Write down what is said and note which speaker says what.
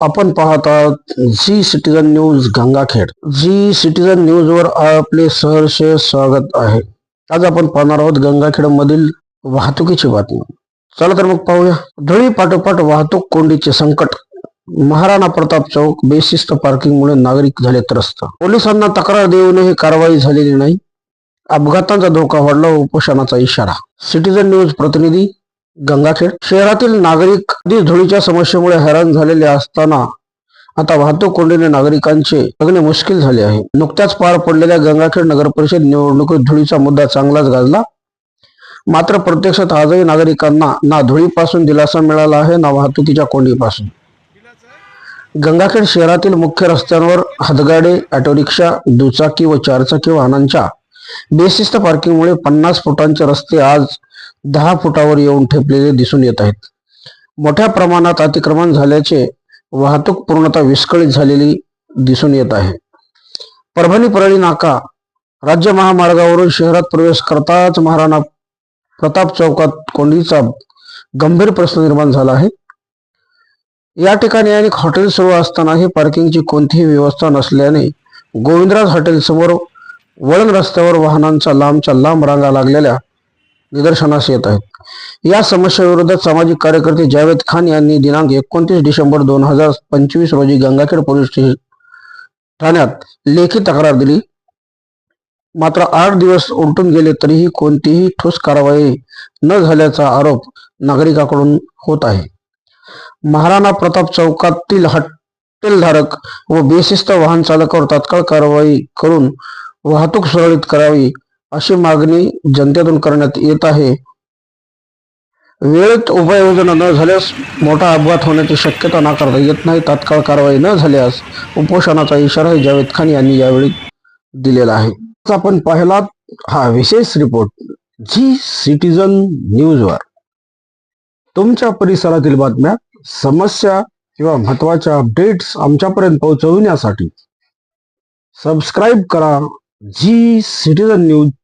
Speaker 1: आपण पाहत आहात Zee Citizen News Gangakhed. Zee Citizen News वर आपले सहर्ष स्वागत आहे. आज आपण पाहणार आहोत गंगाखेड मधील वाहतुकीची बातमी. चला तर मग पाहूया. धुळी पाठोपाठ वाहतूक कोंडीचे संकट. महाराणा प्रताप चौक बेशिस्त पार्किंगमुळे नागरिक झाले त्रस्त. पोलिसांना तक्रार देऊनही कारवाई झालेली नाही. अपघातांचा धोका वाढला उपोषणाचा इशारा. सिटीजन न्यूज प्रतिनिधी गंगाखेड शहरातील नागरिक धुळीच्या समस्येमुळे हैराण झालेले असताना आता वाहतूक कोंडीने नागरिकांचे जगणे मुश्किल झाले आहे. नुकत्याच पार पडलेल्या गंगाखेड नगर परिषद निवडणुकीत धुळीचा मुद्दा चांगलाच गाजला. मात्र प्रत्यक्षात आजही नागरिकांना ना धुळीपासून दिलासा मिळाला आहे ना वाहतुकीच्या कोंडीपासून. गंगाखेड शहरातील मुख्य रस्त्यांवर हातगाडे ऑटो रिक्षा दुचाकी व चारचाकी वाहनांच्या बेशिस्त पार्किंगमुळे पन्नास फुटांचे रस्ते आज दहा फुटावर येऊन ठेपलेले दिसून येत आहेत. मोठ्या प्रमाणात अतिक्रमण झाल्याचे वाहतूक पूर्णतः विस्कळीत झालेली दिसून येत आहे. परभणी परळी नाका राज्य महामार्गावरून शहरात प्रवेश करताच महाराणा प्रताप चौकात कोंडीचा गंभीर प्रश्न निर्माण झाला आहे. या ठिकाणी अनेक हॉटेल सुरू असतानाही पार्किंगची कोणतीही व्यवस्था नसल्याने गोविंदराज हॉटेल समोर वळण रस्त्यावर वाहनांचा लांबच्या लांब रांगा लागलेल्या निदर्शनास येत आहेत. या समस्येविरोधात सामाजिक कार्यकर्ते जावेद खान यांनी दिनांक एकोणतीस डिसेंबर दोन हजार पंचवीस रोजी गंगाखेड पोलीस स्टेशन ठाण्यात लेखी तक्रार दिली. मात्र आठ दिवस उलटून गेले तरीही कोणतीही ठोस कारवाई न झाल्याचा आरोप नागरिकांकडून होत आहे. महाराणा प्रताप चौकातील हॉटेलधारक व बेशिस्त वाहन चालकावर तात्काळ कारवाई करून वाहतूक सुरळीत करावी अशी मागणी जनतेतून करण्यात येत आहे. वेळेत उपाययोजना न झाल्यास मोठा अपघात होण्याची शक्यता नाकारता येत नाही. तात्काळ कारवाई न झाल्यास उपोषणाचा इशाराही जावेद खान यांनी यावेळी दिलेला आहे. आपण पाहिला हा विशेष रिपोर्ट झी सिटीजन न्यूजवर. तुमच्या परिसरातील बातम्या समस्या किंवा महत्त्वाच्या अपडेट्स आमच्यापर्यंत पोहोचविण्यासाठी सबस्क्राईब करा झी सिटीजन न्यूज